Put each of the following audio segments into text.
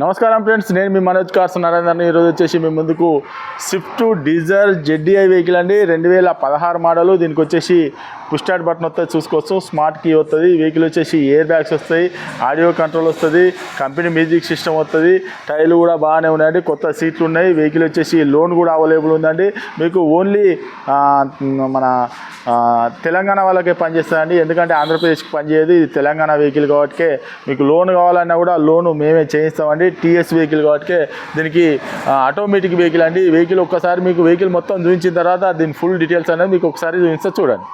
నమస్కారం ఫ్రెండ్స్ నేను మీ మనోజ్ కార్స్ నరేందర్ని ఈరోజు వచ్చేసి మీ ముందుకు స్విఫ్ట్ డీజర్ జెడ్డీఐ వెహికల్ అండి. రెండు వేల పదహారు మోడలు. దీనికి వచ్చేసి పుష్టాడ్ బటన్ వస్తుంది చూసుకోవచ్చు. స్మార్ట్ కీ వస్తుంది. వెహికల్ వచ్చేసి ఎయిర్ బ్యాగ్స్ వస్తాయి. ఆడియో కంట్రోల్ వస్తుంది. కంపెనీ మ్యూజిక్ సిస్టమ్ వస్తుంది. టైర్లు కూడా బాగానే ఉన్నాయండి. కొత్త సీట్లు ఉన్నాయి. వెహికల్ వచ్చేసి లోన్ కూడా అవైలబుల్ ఉందండి. మీకు ఓన్లీ మన తెలంగాణ వాళ్ళకే పనిచేస్తుందండి. ఎందుకంటే ఆంధ్రప్రదేశ్కి పనిచేయదు. ఇది తెలంగాణ వెహికల్ కాబట్టి మీకు లోన్ కావాలన్నా కూడా లోన్ మేమే చేయిస్తామండి. టీఎస్ వెహికల్ కాబట్టి దీనికి ఆటోమేటిక్ వెహికల్ అండి. వెహికల్ ఒక్కసారి మీకు వెహికల్ మొత్తం చూపించిన తర్వాత దీని ఫుల్ డీటెయిల్స్ అనేది మీకు ఒకసారి చూపిస్తా చూడండి.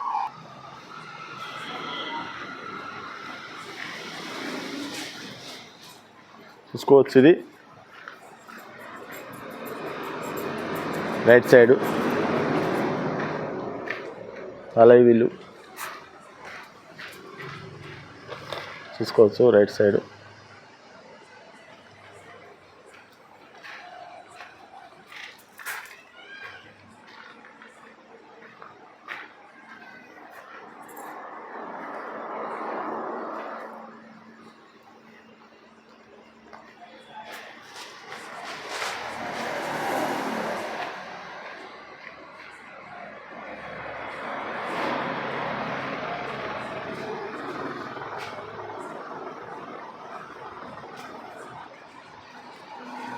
చూసుకోవచ్చు ఇది. Right side. అలాగే వీళ్ళు. చూసుకోవచ్చు రైట్ సైడ్.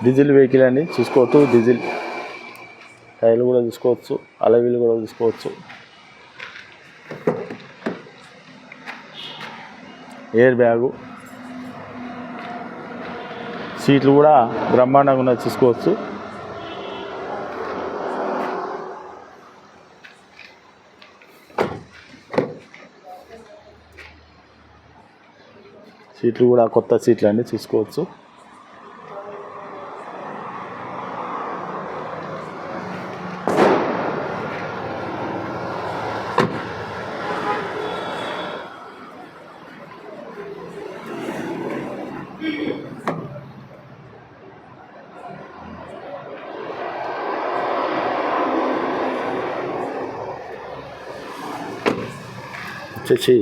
డీజిల్ వెహికల్ అని చూసుకోవచ్చు. డీజిల్ టైర్లు కూడా చూసుకోవచ్చు. అలవీలు కూడా చూసుకోవచ్చు. Air bag. సీట్లు కూడా బ్రహ్మాండంగా ఉన్నాయి చూసుకోవచ్చు. సీట్లు కూడా కొత్త సీట్లు అండి చూసుకోవచ్చు. వచ్చేసి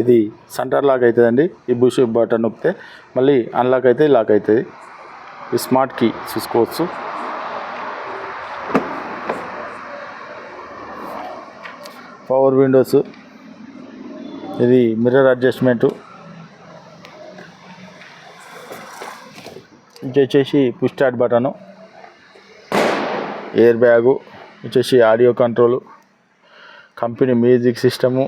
ఇది సెంటర్ లాక్ అవుతుందండి. ఈ బుష్ బటన్ నొక్కితే మళ్ళీ అన్లాక్ అయితే లాక్ అవుతుంది. ఈ స్మార్ట్ కీ చూసుకోవచ్చు. పవర్ విండోస్ ఇది మిర్రర్ అడ్జస్ట్మెంటు ఇది వచ్చేసి push start button air bag వచ్చేసి audio control company music system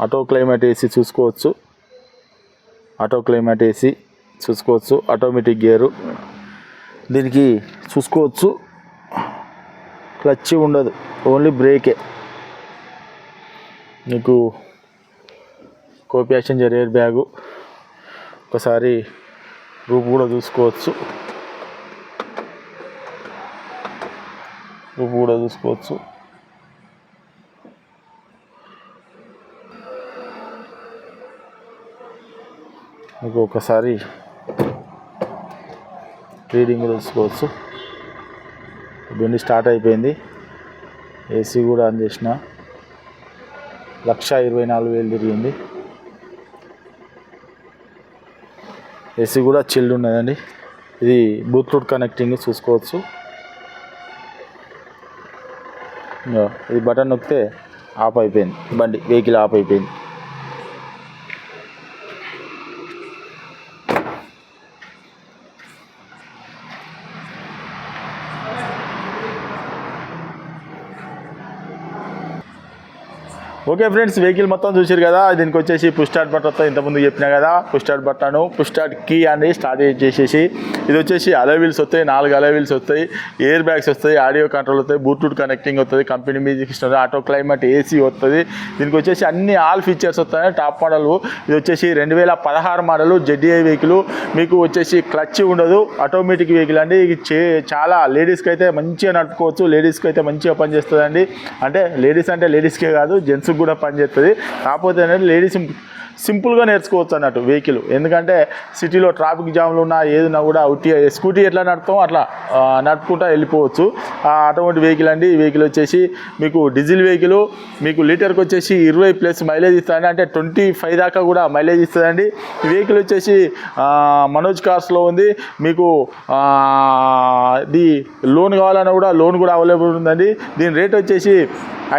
auto climate AC చూసుకోవచ్చు. ఆటో క్లైమేట్ ఏసీ చూసుకోవచ్చు. ఆటోమేటిక్ గేరు దీనికి చూసుకోవచ్చు. క్లచ్ ఉండదు. ఓన్లీ బ్రేకే. నీకు కో ప్యాసింజర్ ఎయిర్ బ్యాగు. ఒకసారి రూప్ కూడా చూసుకోవచ్చు. రూప్ కూడా చూసుకోవచ్చు. మీకు ఒకసారి రీడింగ్ కూడా చూసుకోవచ్చు బండి స్టార్ట్ అయిపోయింది. ఏసీ కూడా ఆన్ చేసిన. లక్ష ఇరవై నాలుగు వేలు తిరిగింది. ఏసీ కూడా చిల్డ్ ఉన్నదండి. ఇది బ్లూటూత్ కనెక్టింగ్ చూసుకోవచ్చు. ఇది బటన్ నొక్కితే ఆఫ్ అయిపోయింది. బండి వెహికల్ ఆఫ్ అయిపోయింది. ఓకే ఫ్రెండ్స్ వెహికల్ మొత్తం చూసారు కదా దీనికి వచ్చేసి పుష్ స్టార్ట్ బటన్ ఇంతకుముందు చెప్పినా కదా push start button push start key అని స్టార్ట్ చేసేసి ఇది వచ్చేసి అలవీల్స్ వస్తాయి నాలుగు అలవీల్స్ వస్తాయి ఎయిర్ బ్యాగ్స్ వస్తాయి ఆడియో కంట్రోల్ వస్తాయి బ్లూటూత్ కనెక్టింగ్ వస్తుంది company music system auto climate AC వస్తుంది దీనికి వచ్చేసి అన్ని ఆల్ ఫీచర్స్ వస్తాయి టాప్ మోడల్ ఇది వచ్చేసి రెండు వేల పదహారు మోడల్ జెడ్డీఐ వెహికల్ మీకు వచ్చేసి క్లచ్ ఉండదు ఆటోమేటిక్ వెహికల్ అండి. ఇది చాలా లేడీస్కి అయితే మంచిగా నడుపుకోవచ్చు లేడీస్కి అయితే మంచిగా పనిచేస్తుందండి. అంటే లేడీస్ అంటే లేడీస్కే కాదు జెంట్స్కి కూడా పనిచేస్తుంది కాకపోతే ఏంటంటే లేడీస్ సింపుల్గా నేర్చుకోవచ్చు అన్నట్టు వెహికల్. ఎందుకంటే సిటీలో ట్రాఫిక్ జామ్లు ఉన్నా ఏదైనా కూడా ఉట్టి స్కూటీ ఎట్లా నడుపుతాం అట్లా నడుపుకుంటా వెళ్ళిపోవచ్చు. అటువంటి వెహికల్ అండి. ఈ వెహికల్ వచ్చేసి మీకు డీజిల్ వెహికల్ మీకు లీటర్కి వచ్చేసి ఇరవై ప్లస్ మైలేజ్ ఇస్తుందండి అంటే ట్వంటీ ఫైవ్ దాకా కూడా మైలేజ్ ఇస్తుందండి ఈ వెహికల్ వచ్చేసి మనోజ్ కార్స్లో ఉంది. మీకు ఇది లోన్ కావాలన్నా కూడా లోన్ కూడా అవైలబుల్ ఉందండి. దీని రేట్ వచ్చేసి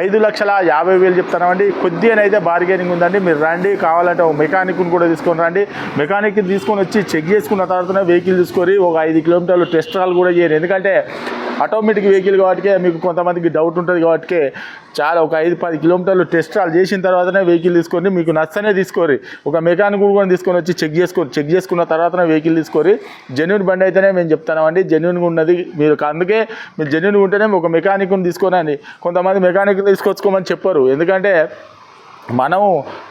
ఐదు లక్షల యాభై వేలు చెప్తాను చెప్తానండి కొద్దిగానైతే బార్గెనింగ్ ఉందండి. మీరు రండి. కావాలంటే ఒక మెకానిక్ని కూడా తీసుకొని రండి. మెకానిక్ తీసుకొని వచ్చి చెక్ చేసుకున్న తర్వాతనే వెహికల్ తీసుకొని ఒక ఐదు కిలోమీటర్లు టెస్ట్ రాల్ కూడా చేయరు ఎందుకంటే ఆటోమేటిక్ వెహికల్ కాబట్టి మీకు కొంతమందికి డౌట్ ఉంటుంది కాబట్టి చాలా ఒక ఐదు పది కిలోమీటర్లు టెస్ట్ ట్రాల్ చేసిన తర్వాతనే వెహికల్ తీసుకొని మీకు నచ్చనే తీసుకోరి ఒక మెకానిక్ కూడా తీసుకొని వచ్చి చెక్ చేసుకోరు చెక్ చేసుకున్న తర్వాతనే వెహికల్ తీసుకొని జెన్యున్ బండి అయితేనే మేము చెప్తామండి జెన్యున్గా ఉన్నది. మీరు అందుకే మీరు జెన్యున్గా ఉంటేనే ఒక మెకానిక్ని తీసుకోనండి కొంతమంది మెకానిక్ తీసుకొచ్చుకోమని చెప్పరు. ఎందుకంటే మనం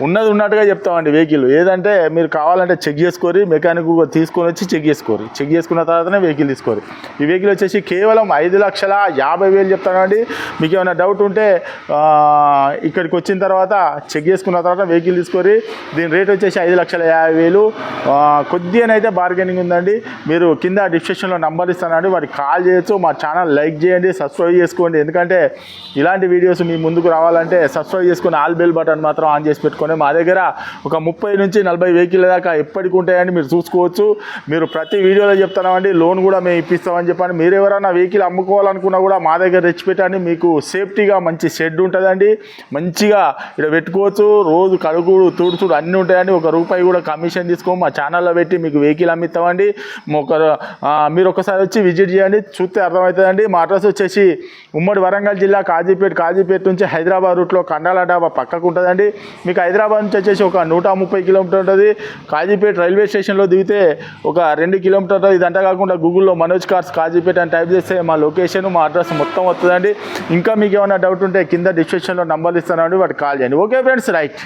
ఉన్నది ఉన్నట్టుగా చెప్తామండి వెహికల్. ఏదంటే మీరు కావాలంటే చెక్ చేసుకోరి మెకానిక్ తీసుకొని వచ్చి చెక్ చేసుకోరి. చెక్ చేసుకున్న తర్వాతనే వెహికల్ తీసుకోరు. ఈ వెహికల్ వచ్చేసి కేవలం ఐదు లక్షల యాభై వేలు చెప్తానండి. మీకు ఏమైనా డౌట్ ఉంటే ఇక్కడికి వచ్చిన తర్వాత చెక్ చేసుకున్న తర్వాత వెహికల్ తీసుకోరి. దీని రేట్ వచ్చేసి ఐదు లక్షల యాభై వేలు. కొద్దిగానైతే బార్గెనింగ్ ఉందండి. మీరు కింద డిస్క్రిప్షన్లో నంబర్ ఇస్తానండి. వాటికి కాల్ చేయొచ్చు. మా ఛానల్ లైక్ చేయండి సబ్స్క్రైబ్ చేసుకోండి. ఎందుకంటే ఇలాంటి వీడియోస్ మీ ముందుకు రావాలంటే సబ్స్క్రైబ్ చేసుకుని ఆల్ బెల్ బటన్ మాత్రం ఆన్ చేసి పెట్టుకొని మా దగ్గర ఒక ముప్పై నుంచి నలభై వెహికల్ దాకా ఎప్పటికి ఉంటాయని మీరు చూసుకోవచ్చు. మీరు ప్రతి వీడియోలో చెప్తామండి లోన్ కూడా మేము ఇప్పిస్తామని చెప్పండి మీరు ఎవరైనా వెహికల్ అమ్ముకోవాలనుకున్నా కూడా మా దగ్గర తెచ్చిపెట్టండి మీకు సేఫ్టీగా మంచి షెడ్ ఉంటుందండి. మంచిగా ఇక్కడ పెట్టుకోవచ్చు. రోజు కడుగుడు తుడుచుడు అన్నీ ఉంటాయండి. ఒక రూపాయి కూడా కమిషన్ తీసుకోము. మా ఛానల్లో పెట్టి మీకు వెహికల్ అమ్మిస్తామండి. ఒక మీరు ఒకసారి వచ్చి విజిట్ చేయండి. చూస్తే అర్థమవుతుందండి. మా అడ్రస్ వచ్చేసి ఉమ్మడి వరంగల్ జిల్లా కాజీపేట కాజీపేట నుంచి హైదరాబాద్ రూట్లో కండాల డాబా పక్కకు ఉంటుందండి. మీకు హైదరాబాద్ నుంచి వచ్చేసి ఒక నూట ముప్పై కిలోమీటర్ ఉంటుంది. కాజీపేట రైల్వే స్టేషన్లో దిగితే ఒక రెండు కిలోమీటర్ ఉంటుంది. ఇదంతా కాకుండా గూగుల్లో మనోజ్ కార్స్ కాజీపేట అని టైప్ చేస్తే మా లొకేషన్ మా అడ్రస్ మొత్తం వస్తుందండి. ఇంకా మీకు ఏమైనా డౌట్ ఉంటే కింద డిస్క్రిప్షన్లో నంబర్లు ఇస్తానండి. వాటికి కాల్ చేయండి. Okay friends right.